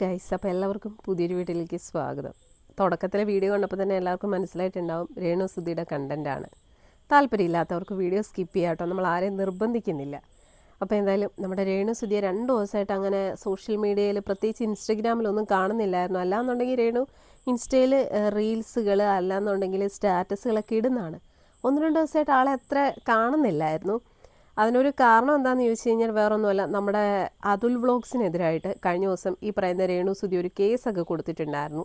Guys അപ്പോൾ എല്ലാവർക്കും പുതിയൊരു വീട്ടിലേക്ക് സ്വാഗതം. തുടക്കത്തിലെ വീഡിയോ കണ്ടപ്പോൾ തന്നെ എല്ലാവർക്കും മനസ്സിലായിട്ടുണ്ടാവും രേണു സുധിയുടെ കണ്ടന്റാണ് താല്പര്യമില്ലാത്തവർക്ക് വീഡിയോ സ്കിപ്പ് ചെയ്യാട്ടോ നമ്മൾ ആരെയും നിർബന്ധിക്കുന്നില്ല. അപ്പോൾ എന്തായാലും നമ്മുടെ രേണു സുധിയ രണ്ട് ദിവസമായിട്ട് അങ്ങനെ സോഷ്യൽ മീഡിയയിൽ പ്രത്യേകിച്ച് ഇൻസ്റ്റഗ്രാമിലൊന്നും കാണുന്നില്ലായിരുന്നു. അല്ലാന്നുണ്ടെങ്കിൽ രേണു ഇൻസ്റ്റയിൽ റീൽസുകൾ അല്ലാന്നുണ്ടെങ്കിൽ സ്റ്റാറ്റസുകളൊക്കെ ഇടുന്നതാണ്. ഒന്ന് രണ്ട് ദിവസമായിട്ട് ആളെ അത്ര കാണുന്നില്ലായിരുന്നു. അതിനൊരു കാരണം എന്താണെന്ന് ചോദിച്ചു കഴിഞ്ഞാൽ വേറൊന്നുമല്ല. നമ്മുടെ അതുൽ വ്ളോഗ്സിനെതിരായിട്ട് കഴിഞ്ഞ ദിവസം ഈ പറയുന്ന രേണു സുധി ഒരു കേസൊക്കെ കൊടുത്തിട്ടുണ്ടായിരുന്നു.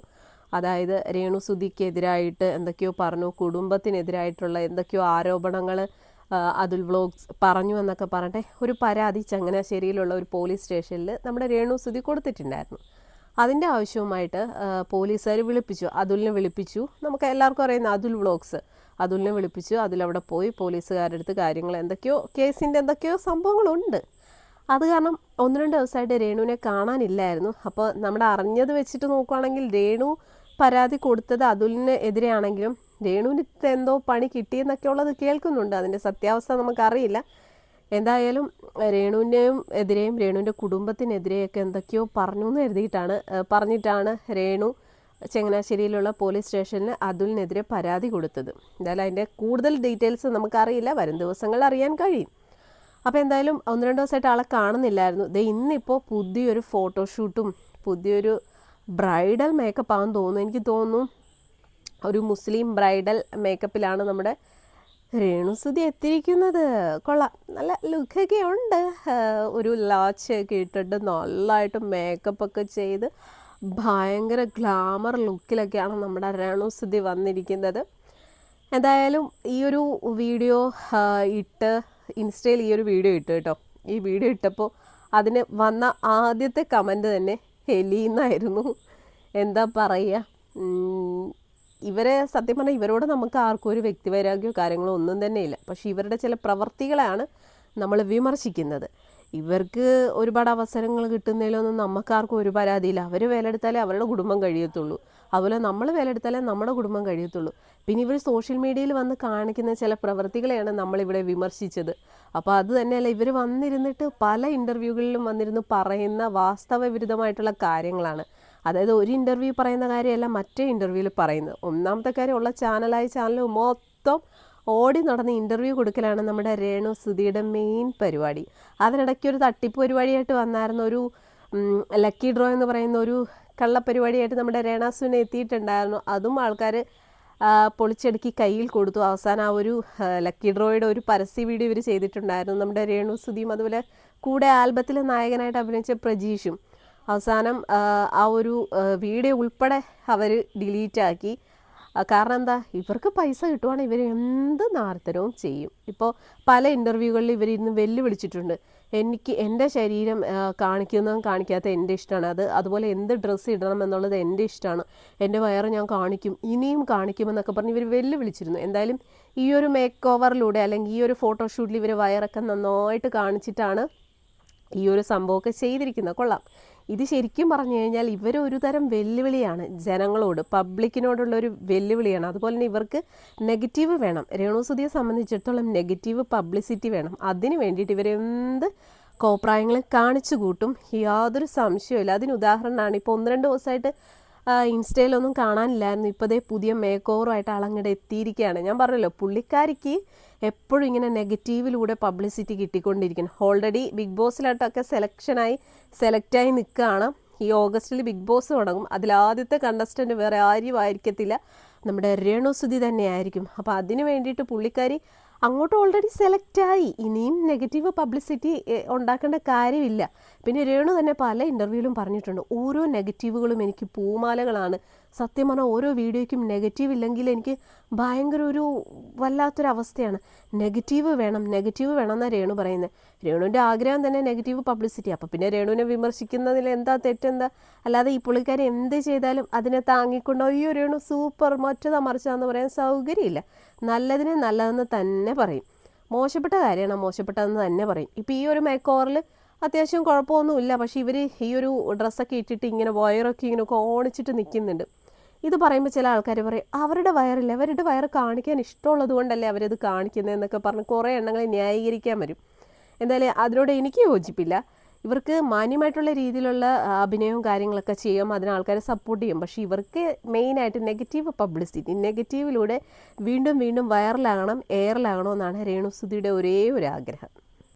അതായത് രേണു സുധിക്കെതിരായിട്ട് എന്തൊക്കെയോ പറഞ്ഞു കുടുംബത്തിനെതിരായിട്ടുള്ള എന്തൊക്കെയോ ആരോപണങ്ങൾ അതുൽ വ്ളോഗ്സ് പറഞ്ഞു എന്നൊക്കെ പറഞ്ഞിട്ട് ഒരു പരാതി ചങ്ങനാശ്ശേരിയിലുള്ള ഒരു പോലീസ് സ്റ്റേഷനിൽ നമ്മുടെ രേണു സുധി കൊടുത്തിട്ടുണ്ടായിരുന്നു. അതിന്റെ ആവശ്യവുമായിട്ട് പോലീസുകാർ വിളിപ്പിച്ചു അതുലിനെ വിളിപ്പിച്ചു. നമുക്ക് എല്ലാവർക്കും അറിയുന്ന അതുൽ വ്ളോഗ്സ്. അതുലിനെ വിളിപ്പിച്ചു. അതിലവിടെ പോയി പോലീസുകാരുടെ അടുത്ത് കാര്യങ്ങൾ എന്തൊക്കെയോ കേസിന്റെ എന്തൊക്കെയോ സംഭവങ്ങളുണ്ട്. അത് കാരണം ഒന്ന് രണ്ട് ദിവസമായിട്ട് രേണുവിനെ കാണാനില്ലായിരുന്നു. അപ്പോൾ നമ്മുടെ അറിഞ്ഞത് വെച്ചിട്ട് നോക്കുകയാണെങ്കിൽ രേണു പരാതി കൊടുത്തത് അതുലിന് എതിരെയാണെങ്കിലും രേണുവിന് എന്തോ പണി കിട്ടിയെന്നൊക്കെ ഉള്ളത് കേൾക്കുന്നുണ്ട്. അതിന്റെ സത്യാവസ്ഥ നമുക്കറിയില്ല. എന്തായാലും രേണുവിന്റെയും എതിരെയും രേണുവിന്റെ കുടുംബത്തിനെതിരെയൊക്കെ എന്തൊക്കെയോ പറഞ്ഞു എന്ന് എഴുതിയിട്ടാണ് പറഞ്ഞിട്ടാണ് രേണു ചങ്ങനാശ്ശേരിയിലുള്ള പോലീസ് സ്റ്റേഷനിൽ അതുലിനെതിരെ പരാതി കൊടുത്തത്. എന്തായാലും അതിന്റെ കൂടുതൽ ഡീറ്റെയിൽസ് നമുക്കറിയില്ല. വരും ദിവസങ്ങളിൽ അറിയാൻ കഴിയും. അപ്പോൾ എന്തായാലും ഒന്ന് രണ്ട് ദിവസമായിട്ട് ആളെ കാണുന്നില്ലായിരുന്നു. ദേ ഇന്നിപ്പോൾ പുതിയൊരു ഫോട്ടോഷൂട്ടും പുതിയൊരു ബ്രൈഡൽ മേക്കപ്പ് ആണെന്ന് തോന്നുന്നു. എനിക്ക് തോന്നുന്നു ഒരു മുസ്ലിം ബ്രൈഡൽ മേക്കപ്പിലാണ് നമ്മുടെ രേണുസുതി എത്തിയിരിക്കുന്നത്. കൊള്ളാം. നല്ല ലുക്കൊക്കെ ഉണ്ട്. ഒരു ലാച്ച് ഒക്കെ ഇട്ടിട്ട് നല്ലതായിട്ട് മേക്കപ്പൊക്കെ ചെയ്ത് ഭയങ്കര ഗ്ലാമർ ലുക്കിലൊക്കെയാണ് നമ്മുടെ രേണുസുതി വന്നിരിക്കുന്നത്. എന്തായാലും ഈ ഒരു വീഡിയോ ഇട്ട് ഇൻസ്റ്റയിൽ ഈ ഒരു വീഡിയോ ഇട്ടു കേട്ടോ. ഈ വീഡിയോ ഇട്ടപ്പോൾ അതിന് വന്ന ആദ്യത്തെ കമന്റ് തന്നെ ഹെലീന്നായിരുന്നു. എന്താ പറയുക ഇവരെ സത്യം പറഞ്ഞാൽ ഇവരോട് നമുക്ക് ആർക്കും ഒരു വ്യക്തിവൈരാഗ്യമോ കാര്യങ്ങളോ ഒന്നും തന്നെ ഇല്ല. പക്ഷേ ഇവരുടെ ചില പ്രവർത്തികളാണ് നമ്മൾ വിമർശിക്കുന്നത്. ഇവർക്ക് ഒരുപാട് അവസരങ്ങൾ കിട്ടുന്നതിലൊന്നും നമുക്കാർക്കും ഒരു പരാതിയില്ല. അവർ വിലയെടുത്താലേ അവരുടെ കുടുംബം കഴിയത്തുള്ളൂ. അതുപോലെ നമ്മൾ വിലയെടുത്താലേ നമ്മുടെ കുടുംബം കഴിയത്തുള്ളൂ. പിന്നെ ഇവർ സോഷ്യൽ മീഡിയയിൽ വന്ന് കാണിക്കുന്ന ചില പ്രവൃത്തികളെയാണ് നമ്മളിവിടെ വിമർശിച്ചത്. അപ്പോൾ അത് തന്നെയല്ല ഇവർ വന്നിരുന്നിട്ട് പല ഇന്റർവ്യൂകളിലും വന്നിരുന്ന് പറയുന്ന വാസ്തവ വിരുദ്ധമായിട്ടുള്ള കാര്യങ്ങളാണ്. അതായത് ഒരു ഇന്റർവ്യൂ പറയുന്ന കാര്യമല്ല മറ്റേ ഇന്റർവ്യൂവിൽ പറയുന്നത്. ഒന്നാമത്തെ കാര്യം ഉള്ള ചാനലായ ചാനൽ മൊത്തം ഓടി നടന്ന് ഇന്റർവ്യൂ കൊടുക്കലാണ് നമ്മുടെ രേണു സുധിയുടെ മെയിൻ പരിപാടി. അതിനിടയ്ക്ക് ഒരു തട്ടിപ്പ് പരിപാടിയായിട്ട് വന്നായിരുന്ന. ഒരു ലക്കി ഡ്രോ എന്ന് പറയുന്ന ഒരു കള്ളപ്പരിപാടിയായിട്ട് നമ്മുടെ രേണാസുവിനെ എത്തിയിട്ടുണ്ടായിരുന്നു. അതും ആൾക്കാർ പൊളിച്ചെടുക്കി കയ്യിൽ കൊടുത്തു. അവസാനം ആ ഒരു ലക്കി ഡ്രോയുടെ ഒരു പരസ്യ വീഡിയോ ഇവർ ചെയ്തിട്ടുണ്ടായിരുന്നു. നമ്മുടെ രേണു സുധിയും അതുപോലെ കൂടെ ആൽബത്തിലെ നായകനായിട്ട് അഭിനയിച്ച പ്രജീഷും. അവസാനം ആ ഒരു വീഡിയോ ഉൾപ്പെടെ അവർ ഡിലീറ്റ് ആക്കി. കാരണം എന്താ? ഇവർക്ക് പൈസ കിട്ടുവാണെങ്കിൽ ഇവർ എന്ത് നാർത്തരവും ചെയ്യും. ഇപ്പോൾ പല ഇന്റർവ്യൂകളിൽ ഇവർ ഇന്ന് വെല്ലുവിളിച്ചിട്ടുണ്ട്. എനിക്ക് എന്റെ ശരീരം കാണിക്കുന്നതും കാണിക്കാത്ത എന്റെ ഇഷ്ടമാണ് അത് അതുപോലെ എന്ത് ഡ്രസ്സ് ഇടണം എന്നുള്ളത് എന്റെ ഇഷ്ടമാണ് എന്റെ വയറ് ഞാൻ കാണിക്കും ഇനിയും കാണിക്കുമെന്നൊക്കെ പറഞ്ഞ് ഇവർ വെല്ലുവിളിച്ചിരുന്നു. എന്തായാലും ഈ ഒരു മേക്ക് ഓവറിലൂടെ അല്ലെങ്കിൽ ഈ ഒരു ഫോട്ടോഷൂട്ടിൽ ഇവർ വയറൊക്കെ നന്നായിട്ട് കാണിച്ചിട്ടാണ് ഈ ഒരു സംഭവമൊക്കെ ചെയ്തിരിക്കുന്നത്. കൊള്ളാം. ഇത് ശരിക്കും പറഞ്ഞു കഴിഞ്ഞാൽ ഇവർ ഒരു തരം വെല്ലുവിളിയാണ്. ജനങ്ങളോട് പബ്ലിക്കിനോടുള്ള ഒരു വെല്ലുവിളിയാണ്. അതുപോലെ തന്നെ ഇവർക്ക് നെഗറ്റീവ് വേണം. രേണുസുതിയെ സംബന്ധിച്ചിടത്തോളം നെഗറ്റീവ് പബ്ലിസിറ്റി വേണം. അതിന് വേണ്ടിയിട്ട് ഇവരെന്ത് കോപ്രായങ്ങളും കാണിച്ചു കൂട്ടും? യാതൊരു സംശയമില്ല അതിന് ഉദാഹരണമാണ് ഇപ്പോൾ ഒന്ന് രണ്ട് ദിവസമായിട്ട് ഇൻസ്റ്റയിലൊന്നും കാണാനില്ലായിരുന്നു. ഇപ്പോൾ ദേ പുതിയ മേക്ക് ഓവറുമായിട്ട് ആളങ്ങടെ എത്തിയിരിക്കുകയാണ് ഞാൻ പറഞ്ഞല്ലോ പുള്ളിക്കാരിക്ക് എപ്പോഴും ഇങ്ങനെ നെഗറ്റീവിലൂടെ പബ്ലിസിറ്റി കിട്ടിക്കൊണ്ടിരിക്കുന്നു ഓൾറെഡി ബിഗ് ബോസിലായിട്ടൊക്കെ സെലക്ഷനായി സെലക്റ്റായി നിൽക്കുകയാണ്. ഈ ഓഗസ്റ്റിൽ ബിഗ് ബോസ് തുടങ്ങും. അതിലാദ്യത്തെ കണ്ടസ്റ്റന്റ് വേറെ ആരും ആയിരിക്കത്തില്ല നമ്മുടെ രേണുസുതി തന്നെയായിരിക്കും. അപ്പോൾ അതിന് വേണ്ടിയിട്ട് പുള്ളിക്കാരി അങ്ങോട്ട് ഓൾറെഡി സെലക്റ്റായി ഇനിയും നെഗറ്റീവ് പബ്ലിസിറ്റി ഉണ്ടാക്കേണ്ട കാര്യമില്ല. പിന്നെ രേണു തന്നെ പല ഇന്റർവ്യൂവിലും പറഞ്ഞിട്ടുണ്ട്. ഓരോ നെഗറ്റീവുകളും എനിക്ക് പൂമാലകളാണ്. സത്യം പറഞ്ഞാൽ ഓരോ വീഡിയോയ്ക്കും നെഗറ്റീവ് ഇല്ലെങ്കിൽ എനിക്ക് ഭയങ്കര ഒരു വല്ലാത്തൊരവസ്ഥയാണ്. നെഗറ്റീവ് വേണം നെഗറ്റീവ് വേണം എന്നാണ് രേണു പറയുന്നത് രേണുവിന്റെ ആഗ്രഹം തന്നെ നെഗറ്റീവ് പബ്ലിസിറ്റി അപ്പോൾ പിന്നെ രേണുവിനെ വിമർശിക്കുന്നതിൽ എന്താ തെറ്റെന്താ? അല്ലാതെ ഈ പുള്ളിക്കാരെ എന്ത് ചെയ്താലും അതിനെ താങ്ങിക്കൊണ്ടോ? അയ്യോ രേണു സൂപ്പർ മറ്റതാ മറിച്ചതാന്ന് പറയാൻ സൗകര്യമില്ല. നല്ലതിനെ നല്ലതെന്ന് തന്നെ പറയും. മോശപ്പെട്ട കാര്യമാണ് മോശപ്പെട്ടതെന്ന് തന്നെ പറയും. ഇപ്പോൾ ഈ ഒരു മേക്കോറിൽ അത്യാവശ്യം കുഴപ്പമൊന്നുമില്ല. പക്ഷേ ഇവർ ഈ ഒരു ഡ്രസ്സൊക്കെ ഇട്ടിട്ട് ഇങ്ങനെ വയറൊക്കെ ഇങ്ങനെ ഓണിച്ചിട്ട് നിൽക്കുന്നുണ്ട്. ഇത് പറയുമ്പോൾ ചില ആൾക്കാർ പറയും അവരുടെ വയറില്ല. അവരുടെ വയർ കാണിക്കാൻ ഇഷ്ടമുള്ളത് കൊണ്ടല്ലേ അവരത് കാണിക്കുന്നതെന്നൊക്കെ പറഞ്ഞ് കുറേ എണ്ണങ്ങളെ ന്യായീകരിക്കാൻ വരും. എന്തായാലും അതിനോട് എനിക്ക് യോജിപ്പില്ല. ഇവർക്ക് മാന്യമായിട്ടുള്ള രീതിയിലുള്ള അഭിനയവും കാര്യങ്ങളൊക്കെ ചെയ്യാം. അതിന് ആൾക്കാരെ സപ്പോർട്ട് ചെയ്യും. പക്ഷേ ഇവർക്ക് മെയിനായിട്ട് നെഗറ്റീവ് പബ്ലിസിറ്റി നെഗറ്റീവിലൂടെ വീണ്ടും വീണ്ടും വൈറലാകണം എയറിലാകണം എന്നാണ് രേണുസുതിയുടെ ഒരേ ഒരു ആഗ്രഹം.